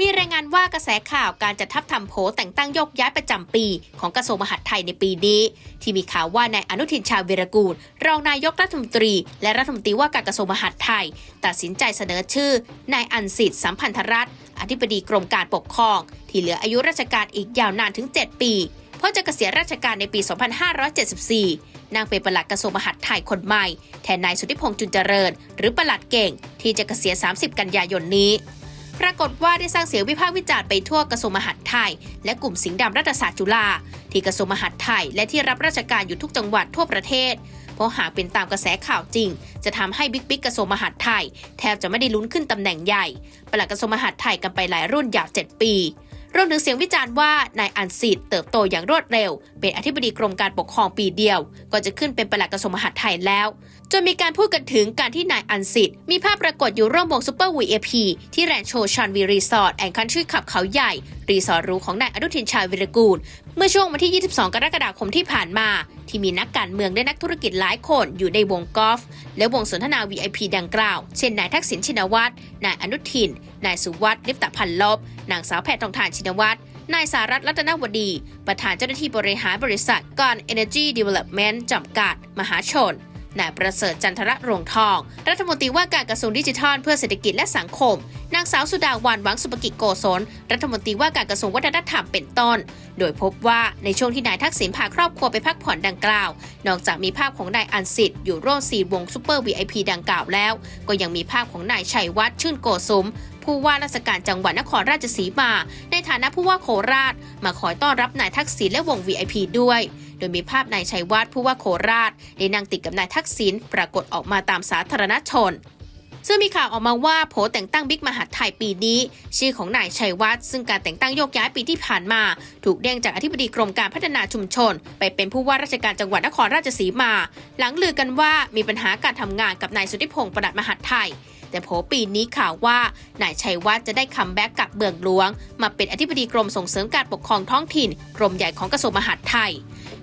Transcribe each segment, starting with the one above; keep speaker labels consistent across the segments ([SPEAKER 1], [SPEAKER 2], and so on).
[SPEAKER 1] มีรายงานว่ากระแสข่าวการจะทับทำโผแต่งตั้งยกย้ายประจำปี ของกระทรวงมหาดไทยในปีนี้ ที่มีข่าวว่านายอนุทินชาญวีรกูล รองนายกรัฐมนตรี และรัฐมนตรีว่าการกระทรวงมหาดไทย ตัดสินใจเสนอชื่อนายอันสิทธิ์สัมพันธรัตน์อธิบดีกรมการปกครอง ที่เหลืออายุราชการอีกยาวนานถึง 7 ปี เพราะจะเกษียณราชการในปี 2574 นางเป็นปลัดกระทรวงมหาดไทยคนใหม่ แทนนายสุทธิพงษ์จุนเจริญ หรือปลัดเก่ง ที่จะเกษียณ 30 กันยายนนี้ ปรากฏว่าได้สร้างเสียงวิพากษ์วิจารณ์ไปทั่วกระทรวงมหาดไทย และกลุ่มสิงห์ดำรัฐศาสตร์จุฬาที่กระทรวงมหาดไทย และที่รับราชการอยู่ทุกจังหวัดทั่วประเทศ เพราะหากเป็นตามกระแสข่าวจริง จะทำให้บิ๊กบิ๊กกระทรวงมหาดไทย แทบจะไม่ได้ลุ้นขึ้นตำแหน่งใหญ่ปลัดกระทรวงมหาดไทยกันไปหลายรุ่นยาว7ปี รวมถึงเสียงวิจารณ์ว่านายอันสิทธ์เติบโตอย่างรวดเร็ว เป็นอธิบดีกรมการปกครองปีเดียว ก็จะขึ้นเป็นปลัดกระทรวงมหาดไทยแล้ว จนมีการพูดกันถึงการที่นายอันสิทธ์มีภาพปรากฏอยู่ร่วมวงซูเปอร์วีเอพีที่แรนโชชันวีรีสอร์ทแอนด์คันทรีขับเขาใหญ่ รีสอร์ทรูของนายอนุทินชาญวิรกูล เมื่อช่วงวันที่ 22 กรกฎาคมที่ผ่านมา ที่มีนักการเมืองและนักธุรกิจหลายคนอยู่ในวงกอล์ฟและวงสนทนา VIP ดังกล่าว เช่นนายทักษิณชินวัตรนายอนุทิน นายสุวัสดิ์ลิปตพันลบนางสาวแพทองทานชินวัตรนายสารัตรัตนวดี ประธานเจ้าหน้าที่บริหารบริษัทกอน Energy Development จำกัด มหาชน นายประเสริฐจันทระรงทอง รัฐมนตรีว่าการกระทรวงดิจิทัลเพื่อเศรษฐกิจและสังคม นางสาวสุดาวันหวังสุภกิจโกศล รัฐมนตรีว่าการกระทรวงวัฒนธรรมเป็นต้น โดยพบว่าในช่วงที่นายทักษิณพาครอบครัวไปพักผ่อนดังกล่าว นอกจากมีภาพของนายอันสิทธิ์อยู่ร่วมสีวงซูเปอร์ VIP ดังกล่าวแล้ว ก็ยังมีภาพของนายชัยวัฒน์ชื่นโกสมผู้ว่าราชการจังหวัดนครราชสีมา ในฐานะผู้ว่าโคราช มาคอยต้อนรับนายทักษิณและวง VIP ด้วย โดยมีภาพนายชัยวัฒน์ผู้ว่าโคราชได้นั่งติดกับนายทักษิณปรากฏออกมาตามสาธารณชนซึ่งมีข่าวออกมาว่าโผแต่งตั้งบิ๊กมหาดไทยปีนี้ ชื่อของนายชัยวัฒน์ซึ่งการแต่งตั้งโยกย้ายปีที่ผ่านมา ถูกเด้งจากอธิบดีกรมการพัฒนาชุมชน ไปเป็นผู้ว่าราชการจังหวัดนครราชสีมา หลังลือกันว่ามีปัญหาการทำงานกับนายสุทธิพงศ์ประดัดมหาดไทย แต่โผปีนี้ข่าวว่านายชัยวัฒน์จะได้คัมแบ็กกลับเบืองหลวง มาเป็นอธิบดีกรมส่งเสริมการปกครองท้องถิ่น กรมใหญ่ของกระทรวงมหาดไทย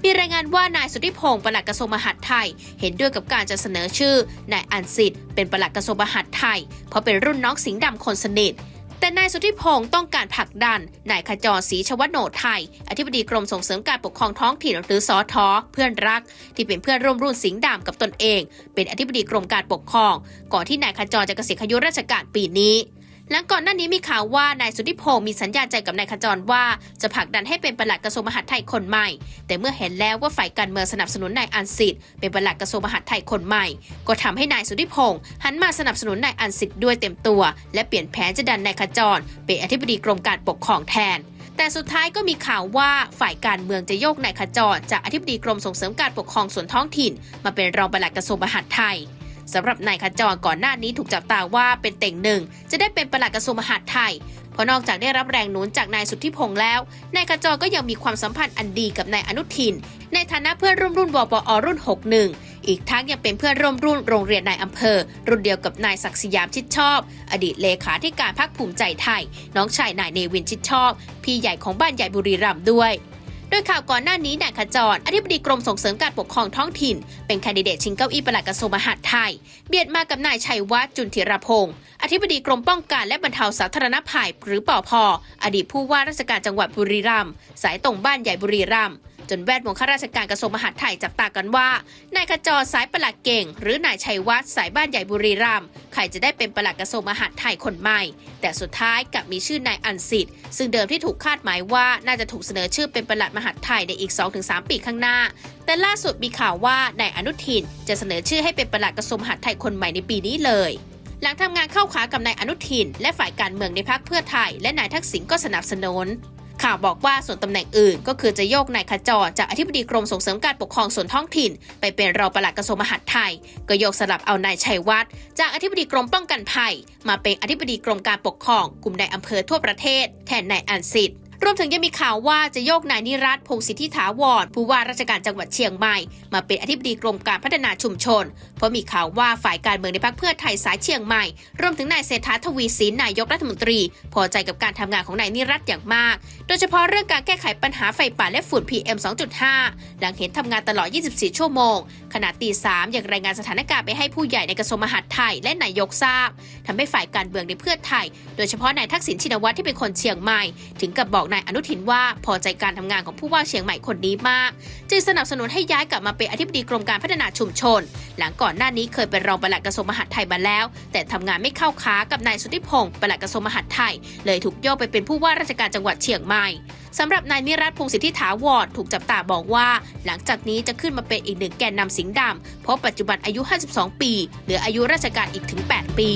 [SPEAKER 1] มีรายงานว่านายสุทธิพงศ์ปลัดกระทรวงมหาดไทย เห็นด้วยกับการจะเสนอชื่อนายอันสิทธิ์เป็นปลัดกระทรวงมหาดไทย เพราะเป็นรุ่นน้องสิงห์ดำคนสนิทแต่นายสุทธิพงศ์ต้องการผลักดัน นายขจรศรีชวโนไทย อธิบดีกรมส่งเสริมการปกครองท้องถิ่นหรือสอทอเพื่อนรัก ที่เป็นเพื่อนร่วมรุ่นสิงห์ดำกับตนเอง เป็นอธิบดีกรมการปกครอง ก่อนที่นายขจรจะเกษียณอายุราชการปีนี้ หลังก่อนหน้านี้มีข่าวว่านายสุธิพงศ์มีสัญญาใจกับนายขจรว่าจะผลักดันให้เป็นปลัดกระทรวงมหาดไทยคนใหม่ แต่เมื่อเห็นแล้วว่าฝ่ายการเมืองสนับสนุนนายอันสิทธิ์เป็นปลัดกระทรวงมหาดไทยคนใหม่ ก็ทำให้นายสุธิพงศ์หันมาสนับสนุนนายอันสิทธิ์ด้วยเต็มตัว และเปลี่ยนแผนจะดันนายขจรเป็นอธิบดีกรมการปกครองแทนแต่สุดท้ายก็มีข่าวว่าฝ่ายการเมืองจะโยกนายขจรจากอธิบดีกรมส่งเสริมการปกครองส่วนท้องถิ่น มาเป็นรองปลัดกระทรวงมหาดไทย สำหรับนายขจรก่อนหน้านี้ถูกจับตาว่าเป็นเต่งหนึ่ง จะได้เป็นปลัดกระทรวงมหาดไทย เพราะนอกจากได้รับแรงหนุนจากนายสุทธิพงษ์แล้ว นายขจรก็ยังมีความสัมพันธ์อันดีกับนายอนุทิน ในฐานะเพื่อนร่วมรุ่นวปอรุ่น 61 อีกทั้งยังเป็นเพื่อนร่วมรุ่นโรงเรียนนายอำเภอ รุ่นเดียวกับนายศักดิ์สยามชิดชอบ อดีตเลขาธิการพรรคภูมิใจไทย น้องชายนายเนวินชิดชอบ พี่ใหญ่ของบ้านใหญ่บุรีรัมย์ด้วย โดยข่าวก่อนหน้านี้นายขจรอธิบดีกรมส่งเสริมการปกครองท้องถิ่น เป็นแคนดิเดตชิงเก้าอี้ปลัดกระทรวงมหาดไทย เบียดมากับนายชัยวัฒน์จุนธิรพงศ์อธิบดีกรมป้องกันและบรรเทาสาธารณภัย หรือปอพอดีตผู้ว่าราชการจังหวัดบุรีรัมย์สายตรงบ้านใหญ่บุรีรัมย์ จนแวดวงข้าราชการกระทรวงมหาดไทยจับตากันว่านายขจรสายประหลัดเก่ง หรือนายชัยวัฒน์สายบ้านใหญ่บุรีรัมย์ใครจะได้เป็นประหลัดกระทรวงมหาดไทยคนใหม่ แต่สุดท้ายกลับมีชื่อนายอันสิทธิ์ซึ่งเดิมที่ถูกคาดหมายว่าน่าจะถูกเสนอชื่อเป็นประหลัดมหาดไทยในอีก 2-3 ปีข้างหน้า แต่ล่าสุดมีข่าวว่านายอนุทิน จะเสนอชื่อให้เป็นประหลัดกระทรวงมหาดไทยคนใหม่ในปีนี้เลยหลังทำงานเข้าขากับนายอนุทิน และฝ่ายการเมืองในพรรคเพื่อไทย และนายทักษิณก็สนับสนุน ข่าวบอกว่าส่วนตำแหน่งอื่น ก็คือจะโยกนายขจรจากอธิบดีกรมส่งเสริมการปกครองส่วนท้องถิ่น ไปเป็นรองปลัดกระทรวงมหาดไทย ก็โยกสลับเอานายชัยวัฒน์จากอธิบดีกรมป้องกันภัย มาเป็นอธิบดีกรมการปกครองกลุ่มนายอำเภอทั่วประเทศ แทนนายอันสิทธิ์ รวมถึงยังมีข่าวว่าจะโยกนายนิรัตพงศิทธิถาวรผู้ว่าราชการจังหวัดเชียงใหม่ มาเป็นอธิบดีกรมการพัฒนาชุมชน เพราะมีข่าวว่าฝ่ายการเมืองในพรรคเพื่อไทยสายเชียงใหม่ รวมถึงนายเศรษฐาทวีสินนายกรัฐมนตรี พอใจกับการทำงานของนายนิรัตอย่างมาก โดยเฉพาะเรื่องการแก้ไขปัญหาไฟป่าและฝุ่น PM 2.5 หลังเห็นทำงานตลอด 24 ชั่วโมง ณะตีสามยังรายงานสถานการณ์ไปให้ผู้ใหญ่ในกระทรวงมหาดไทยและนายกทราบทำให้ฝ่ายการเมืองในเพื่อไทย โดยเฉพาะนายทักษิณชินวัตรที่เป็นคนเชียงใหม่ ถึงกับบอกนายอนุทินว่าพอใจการทำงานของผู้ว่าเชียงใหม่คนนี้มาก จึงสนับสนุนให้ย้ายกลับมาเป็นอธิบดีกรมการพัฒนาชุมชน หลังก่อนหน้านี้เคยเป็นรองปลัดกระทรวงมหาดไทยมาแล้ว แต่ทำงานไม่เข้าค้ากับนายสุทธิพงศ์ปลัดกระทรวงมหาดไทย เลยถูกโยกไปเป็นผู้ว่าราชการจังหวัดเชียงใหม่ สำหรับนายนิรัตพงศิทธิถาวรถูกจับตาบอกว่า หลังจากนี้จะขึ้นมาเป็นอีกหนึ่งแกนนำสิงห์ดำเพราะปัจจุบันอายุ 52 ปี เหลืออายุราชการอีกถึง 8 ปี